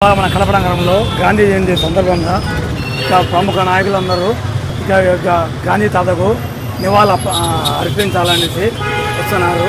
మన కడప నగరంలో గాంధీ జయంతి సందర్భంగా ఇక ప్రముఖ నాయకులందరూ ఇక యొక్క గాంధీ తాతకు నివాళ అర్పించాలనేసి వస్తున్నారు.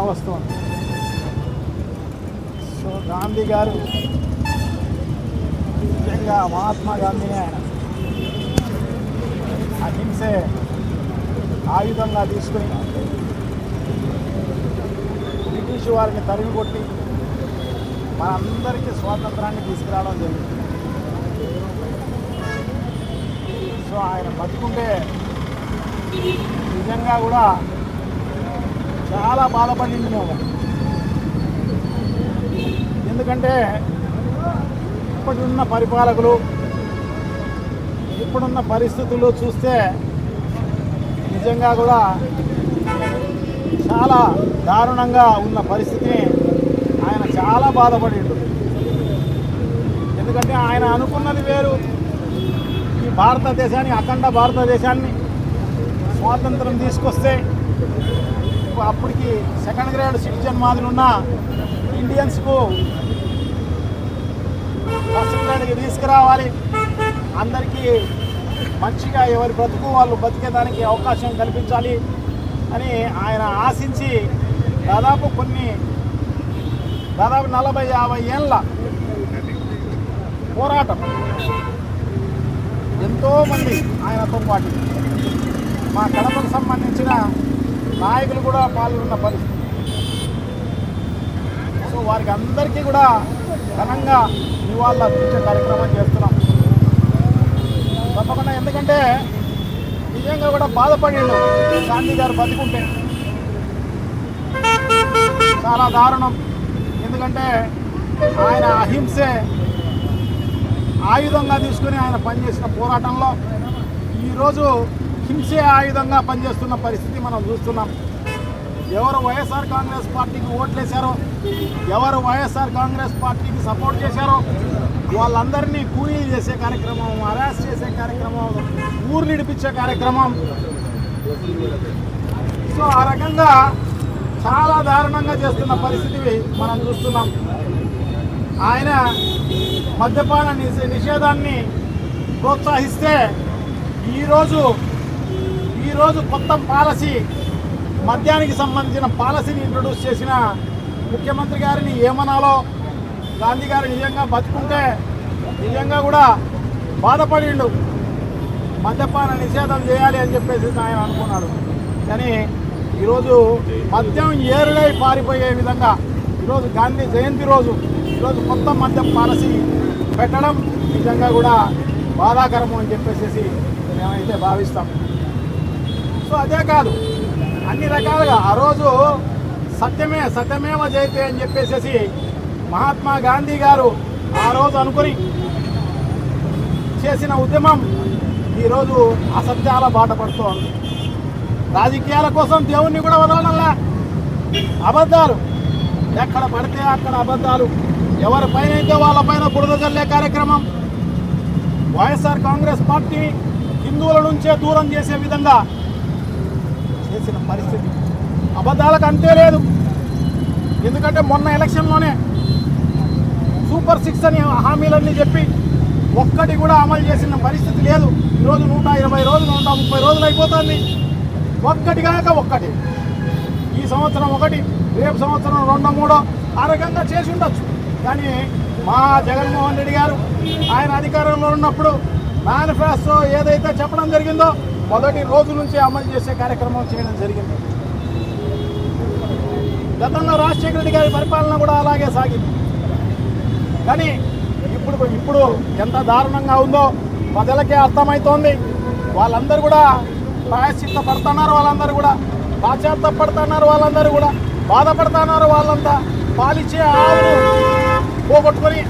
వస్తుంది సో గాంధీ గారు నిజంగా మహాత్మా గాంధీనే ఆయన. అహింసే ఆయుధంగా తీసుకుని బ్రిటిష్ వారిని తరిగి కొట్టి మనందరికీ స్వాతంత్రాన్ని తీసుకురావడం జరిగింది. సో ఆయన బతుకుంటే నిజంగా కూడా చాలా బాధపడింది మేము. ఎందుకంటే ఇప్పుడున్న పరిపాలకులు ఇప్పుడున్న పరిస్థితులు చూస్తే నిజంగా కూడా చాలా దారుణంగా ఉన్న పరిస్థితిని ఆయన చాలా బాధపడిండు. ఎందుకంటే ఆయన అనుకున్నది వేరు. ఈ భారతదేశాన్ని అఖండ భారతదేశాన్ని స్వాతంత్రం తీసుకొస్తే అప్పటికి సెకండ్ గ్రేడ్ సిటిజన్ మాదిరి ఉన్న ఇండియన్స్కు ఫస్ట్ గ్రేడ్కి తీసుకురావాలి. అందరికీ మంచిగా ఎవరి బ్రతుకు వాళ్ళు బతికేదానికి అవకాశం కల్పించాలి అని ఆయన ఆశించి దాదాపు కొన్ని దాదాపు నలభై యాభై ఏళ్ళ పోరాటం ఎంతోమంది ఆయనతో పాటు. మా కడపకు సంబంధించిన నాయకులు కూడా పాల్గొన్న పరిస్థితి. సో వారికి అందరికీ కూడా ఘనంగా ఇవాళ అర్పించే కార్యక్రమం చేస్తున్నాం. తప్పకుండా ఎందుకంటే నిజంగా కూడా బాధపడిండు గాంధీ గారు బతికుంటే. చాలా దారుణం. ఎందుకంటే ఆయన అహింసే ఆయుధంగా తీసుకుని ఆయన పనిచేసిన పోరాటంలో ఈరోజు హింసే ఆయుధంగా పనిచేస్తున్న పరిస్థితి మనం చూస్తున్నాం. ఎవరు వైఎస్ఆర్ కాంగ్రెస్ పార్టీకి ఓట్లేశారో ఎవరు వైఎస్ఆర్ కాంగ్రెస్ పార్టీకి సపోర్ట్ చేశారో వాళ్ళందరినీ కూలీలు చేసే కార్యక్రమం అరెస్ట్ చేసే కార్యక్రమం ఊర్లు ఇడిపించే కార్యక్రమం. సో ఆ రకంగా చాలా దారుణంగా చేస్తున్న పరిస్థితి మనం చూస్తున్నాం. ఆయన మద్యపాన నిషే- నిషేధాన్ని ప్రోత్సహిస్తే ఈరోజు ఈరోజు కొత్త పాలసీ మద్యానికి సంబంధించిన పాలసీని ఇంట్రొడ్యూస్ చేసిన ముఖ్యమంత్రి గారిని ఏమనాలో గాంధీ గారు నిజంగా బతుకుంటే నిజంగా కూడా బాధపడిండు. మద్యపాన నిషేధం చేయాలి అని చెప్పేసి ఆయన అనుకున్నాడు. కానీ ఈరోజు మద్యం ఏరులై పారిపోయే విధంగా ఈరోజు గాంధీ జయంతి రోజు ఈరోజు కొత్త మద్యం పాలసీ పెట్టడం నిజంగా కూడా బాధాకరము అని చెప్పేసి మేమైతే భావిస్తాం. సో అదే కాదు. అన్ని రకాలుగా ఆ రోజు సత్యమే సత్యమేవ జయతే అని చెప్పేసి మహాత్మా గాంధీ గారు ఆ రోజు అనుకుని చేసిన ఉద్యమం ఈరోజు అసత్యాల బాట పడుతోంది రాజకీయాల కోసం దేవుణ్ణి కూడా వదలడంలా అబద్ధాలు. ఎక్కడ పడితే అక్కడ అబద్ధాలు. ఎవరి పైన అయితే వాళ్ళ పైన బురద చల్లే కార్యక్రమం. వైఎస్ఆర్ కాంగ్రెస్ పార్టీ హిందువుల నుంచే దూరం చేసే విధంగా చేసిన పరిస్థితి. అబద్ధాలకు అంతే లేదు. ఎందుకంటే మొన్న ఎలక్షన్లోనే సూపర్ సిక్స్ అని హామీలన్నీ చెప్పి ఒక్కటి కూడా అమలు చేసిన పరిస్థితి లేదు. ఈరోజు నూట ఇరవై రోజులు నూట ముప్పై రోజులు అయిపోతుంది. ఒక్కటి కాక ఒక్కటి. ఈ సంవత్సరం ఒకటి రేపు సంవత్సరం రెండో మూడో ఆ రకంగా చేసి ఉండొచ్చు. కానీ మా జగన్మోహన్ రెడ్డి గారు ఆయన అధికారంలో ఉన్నప్పుడు మేనిఫెస్టో ఏదైతే చెప్పడం జరిగిందో మొదటి రోజు నుంచే అమలు చేసే కార్యక్రమం చేయడం జరిగింది. గతంలో రాజశేఖర రెడ్డి గారి పరిపాలన కూడా అలాగే సాగింది. కానీ ఇప్పుడు ఇప్పుడు ఎంత దారుణంగా ఉందో ప్రజలకే అర్థమవుతోంది వాళ్ళందరూ కూడా ప్రాయశ్చిత్త పడుతున్నారు వాళ్ళందరూ కూడా. పడుతున్నారు వాళ్ళందరూ కూడా. బాధపడుతున్నారు వాళ్ళంతా. పాలిచ్చే ఆవును పోగొట్టుకొని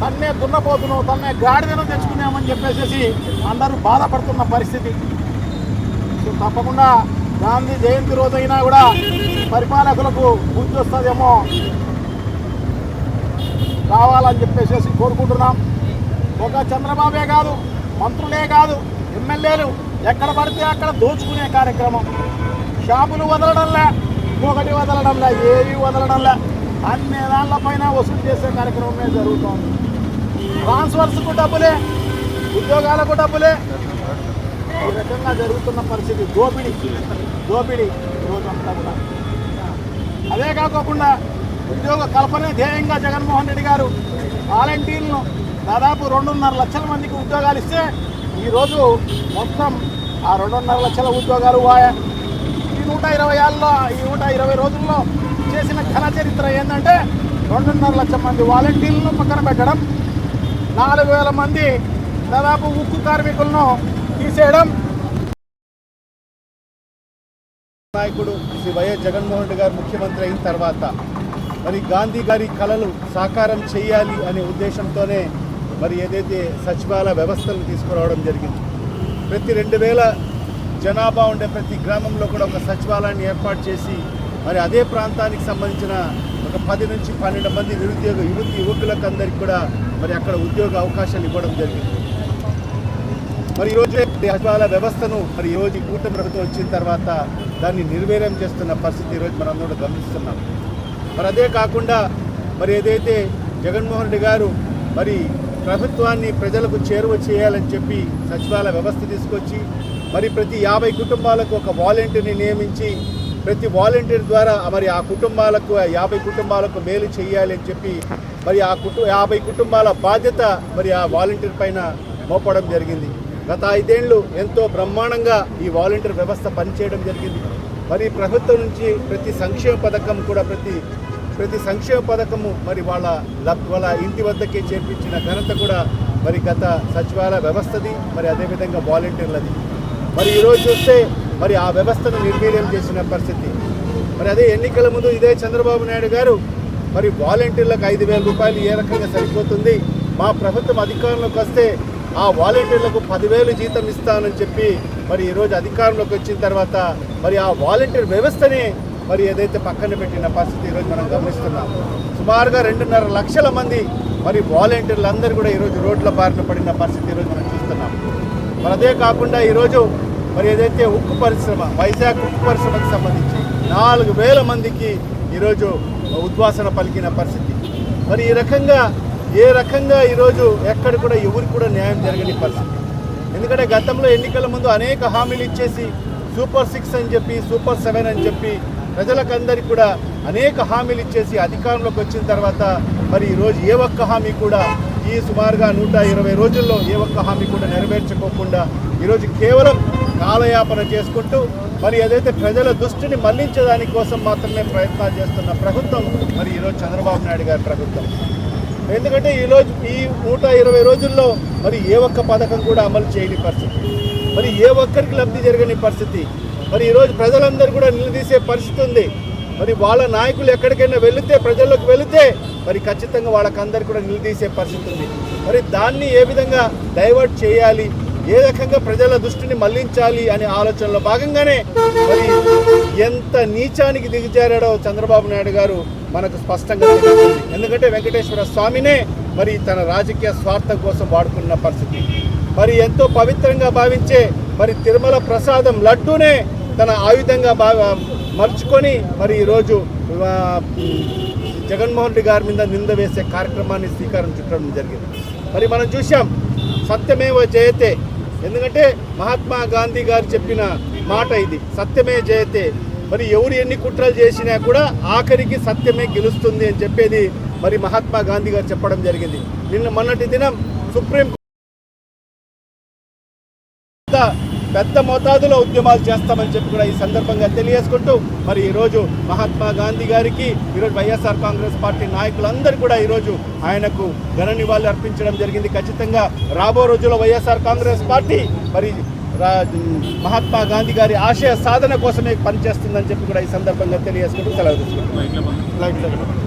తన్నే దున్నపోతును తన్నే గాడిదను తెచ్చుకున్నామని చెప్పేసి అందరూ బాధపడుతున్న పరిస్థితి. తప్పకుండా గాంధీ జయంతి రోజైనా కూడా పరిపాలకులకు గుర్తు వస్తుందేమో రావాలని చెప్పేసి కోరుకుంటున్నాం. ఒక చంద్రబాబే కాదు మంత్రులే కాదు ఎమ్మెల్యేలు ఎక్కడ పడితే అక్కడ దోచుకునే కార్యక్రమం. షాపులు వదలడంలే ఇంకొకటి వదలడంలే ఏవి వదలడంలే అన్ని దానిలపైన వసూలు చేసే కార్యక్రమమే జరుగుతోంది. ట్రాన్స్ఫర్స్కు డబ్బులే ఉద్యోగాలకు డబ్బులే ఈ రకంగా జరుగుతున్న పరిస్థితి. దోపిడీ. దోపిడీ రోజంతా కూడా. అదే కాకోకుండా ఉద్యోగ కల్పనే ధ్యేయంగా జగన్మోహన్ రెడ్డి గారు వాలంటీర్లను దాదాపు రెండున్నర లక్షల మందికి ఉద్యోగాలు ఇస్తే ఈరోజు మొత్తం ఆ రెండున్నర లక్షల ఉద్యోగాలు వాయా. ఈ నూట ఇరవై ఏళ్ళలో ఈ నూట ఇరవై రోజుల్లో చేసిన ఘన చరిత్ర ఏంటంటే రెండున్నర లక్షల మంది వాలంటీర్లను పక్కన పెట్టడం. నాలుగు వేల మంది దాదాపు ఉక్కు కార్మికులను తీసేయడం. నాయకుడు శ్రీ వైఎస్ జగన్మోహన్ రెడ్డి గారు ముఖ్యమంత్రి అయిన తర్వాత మరి గాంధీ గారి కళలు సాకారం చేయాలి అనే ఉద్దేశంతోనే మరి ఏదైతే సచివాలయ వ్యవస్థను తీసుకురావడం జరిగింది. ప్రతి రెండు వేల జనాభా ఉండే ప్రతి గ్రామంలో కూడా ఒక సచివాలయాన్ని ఏర్పాటు చేసి మరి అదే ప్రాంతానికి సంబంధించిన ఒక పది నుంచి పన్నెండు మంది నిరుద్యోగ యువతి యువకులకు అందరికీ కూడా మరి అక్కడ ఉద్యోగ అవకాశాలు ఇవ్వడం జరిగింది. మరి ఈరోజు రోజు వ్యవస్థను మరి ఈరోజు రోజు కూటమి ప్రభుత్వం వచ్చిన తర్వాత దాన్ని నిర్వీర్యం చేస్తున్న పరిస్థితి ఈరోజు మనం అందరూ గమనిస్తున్నాం. మరి అదే కాకుండా మరి ఏదైతే జగన్మోహన్ రెడ్డి గారు మరి ప్రభుత్వాన్ని ప్రజలకు చేరువ చేయాలని చెప్పి సచివాలయ వ్యవస్థ తీసుకొచ్చి మరి ప్రతి యాభై కుటుంబాలకు ఒక వాలంటీర్ని నియమించి ప్రతి వాలంటీర్ ద్వారా మరి ఆ కుటుంబాలకు ఆ యాభై కుటుంబాలకు మేలు చేయాలి అని చెప్పి మరి ఆ కుటు యాభై కుటుంబాల బాధ్యత మరి ఆ వాలంటీర్ పైన మోపడం జరిగింది. గత ఐదేళ్ళు ఎంతో బ్రహ్మాండంగా ఈ వాలంటీర్ వ్యవస్థ పనిచేయడం జరిగింది. మరి ప్రభుత్వం నుంచి ప్రతి సంక్షేమ పథకం కూడా ప్రతి ప్రతి సంక్షేమ పథకము మరి వాళ్ళ లబ్- వాళ్ళ ఇంటి వద్దకే చేర్పించిన ఘనత కూడా మరి గత సచివాలయ వ్యవస్థది మరి అదేవిధంగా వాలంటీర్లది. మరి ఈరోజు చూస్తే మరి ఆ వ్యవస్థను నిర్వీర్యం చేసిన పరిస్థితి. మరి అదే ఎన్నికల ముందు ఇదే చంద్రబాబు నాయుడు గారు మరి వాలంటీర్లకు ఐదు వేల రూపాయలు ఏ రకంగా సరిపోతుంది? మా ప్రభుత్వం అధికారంలోకి వస్తే ఆ వాలంటీర్లకు పదివేలు జీతం ఇస్తానని చెప్పి మరి ఈరోజు అధికారంలోకి వచ్చిన తర్వాత మరి ఆ వాలంటీర్ వ్యవస్థని మరి ఏదైతే పక్కన పెట్టిన పరిస్థితి ఈరోజు మనం గమనిస్తున్నాం. సుమారుగా రెండున్నర లక్షల మంది మరి వాలంటీర్లు అందరూ కూడా ఈరోజు రోడ్ల బారిన పడిన పరిస్థితి ఈరోజు మనం చూస్తున్నాం. మరి అదే కాకుండా ఈరోజు మరి ఏదైతే ఉక్కు పరిశ్రమ వైజాగ్ ఉక్కు పరిశ్రమకు సంబంధించి నాలుగు వేల మందికి ఈరోజు ఉద్వాసన పలికిన పరిస్థితి. మరి ఈ రకంగా ఏ రకంగా ఈరోజు ఎక్కడ కూడా ఎవరికి కూడా న్యాయం జరగని పరిస్థితి. ఎందుకంటే గతంలో ఎన్నికల ముందు అనేక హామీలు ఇచ్చేసి సూపర్ సిక్స్ అని చెప్పి సూపర్ సెవెన్ అని చెప్పి ప్రజలకందరికీ కూడా అనేక హామీలు ఇచ్చేసి అధికారంలోకి వచ్చిన తర్వాత మరి ఈరోజు ఏ ఒక్క హామీ కూడా ఈ సుమారుగా నూట ఇరవై రోజుల్లో ఏ ఒక్క హామీ కూడా నెరవేర్చుకోకుండా ఈరోజు కేవలం కాలయాపన చేసుకుంటూ మరి ఏదైతే ప్రజల దృష్టిని మళ్ళించడానికి కోసం మాత్రమే ప్రయత్నాలు చేస్తున్న ప్రభుత్వం మరి ఈరోజు చంద్రబాబు నాయుడు గారి ప్రభుత్వం. ఎందుకంటే ఈరోజు ఈ నూట ఇరవై రోజుల్లో మరి ఏ ఒక్క పథకం కూడా అమలు చేయని పరిస్థితి. మరి ఏ ఒక్కరికి లబ్ధి జరగని పరిస్థితి. మరి ఈరోజు ప్రజలందరూ కూడా నిలదీసే పరిస్థితి ఉంది. మరి వాళ్ళ నాయకులు ఎక్కడికైనా వెళితే ప్రజల్లోకి వెళితే మరి ఖచ్చితంగా వాళ్ళకందరికీ కూడా నిలదీసే పరిస్థితి ఉంది. మరి దాన్ని ఏ విధంగా డైవర్ట్ చేయాలి? ఏ రకంగా ప్రజల దృష్టిని మళ్ళించాలి అనే ఆలోచనలో భాగంగానే మరి ఎంత నీచానికి దిగజారాడో చంద్రబాబు నాయుడు గారు మనకు స్పష్టంగా ఎందుకంటే వెంకటేశ్వర స్వామినే మరి తన రాజకీయ స్వార్థం కోసం వాడుకున్న పరిస్థితి. మరి ఎంతో పవిత్రంగా భావించే మరి తిరుమల ప్రసాదం లడ్డూనే తన ఆయుధంగా భావ మర్చుకొని మరి ఈరోజు జగన్మోహన్ రెడ్డి గారి మీద నింద వేసే కార్యక్రమాన్ని శ్రీకారం చుట్టడం జరిగింది. మరి మనం చూసాం సత్యమేవ జయతే ఎందుకంటే మహాత్మా గాంధీ గారు చెప్పిన మాట ఇది సత్యమే జయతే. మరి ఎవరు ఎన్ని కుట్రలు చేసినా కూడా ఆఖరికి సత్యమే గెలుస్తుంది అని చెప్పేది మరి మహాత్మా గాంధీ గారు చెప్పడం జరిగింది. నిన్న మొన్నటి దినం సుప్రీం పెద్ద మోతాదులో ఉద్యమాలు చేస్తామని చెప్పి కూడా ఈ సందర్భంగా తెలియజేసుకుంటూ మరి ఈరోజు మహాత్మా గాంధీ గారికి ఈరోజు వైఎస్ఆర్ కాంగ్రెస్ పార్టీ నాయకులందరూ కూడా ఈరోజు ఆయనకు ఘన నివాళులు అర్పించడం జరిగింది. ఖచ్చితంగా రాబో రోజుల్లో వైఎస్ఆర్ కాంగ్రెస్ పార్టీ మరి రా- మహాత్మా గాంధీ గారి ఆశయ సాధన కోసమే పనిచేస్తుందని చెప్పి కూడా ఈ సందర్భంగా తెలియజేసుకుంటూ సెలవు తీసుకుంటున్నాను